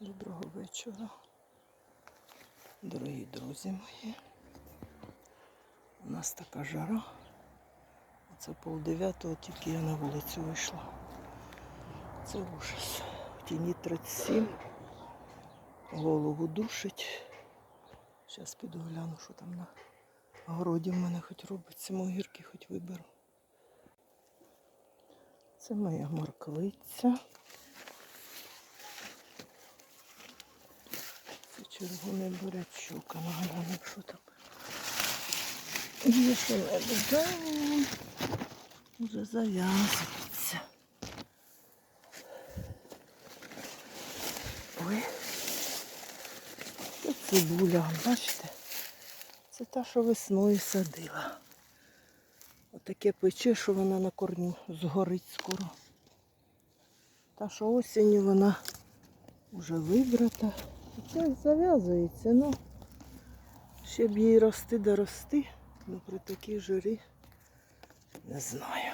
Доброго вечора, дорогі друзі мої. У нас така жара. Це пол тільки я на вулицю вийшла. Це ужас. В тіні 37. Голову душить. Зараз піду гляну, що там на городі в мене хоч робиться, огірки хоч виберу. Це моя морквиця. Червоний бурячок, а наглянемо, що там. Є да? Вже зав'язується. Ой. Це цибуля, бачите? Це та, що весною садила. Отаке пече, що вона на корню згорить скоро. Та, що осінню вона вже вибрата. Це зав'язується, ну. Ще б їй рости да рости, ну при такій журі не знаю.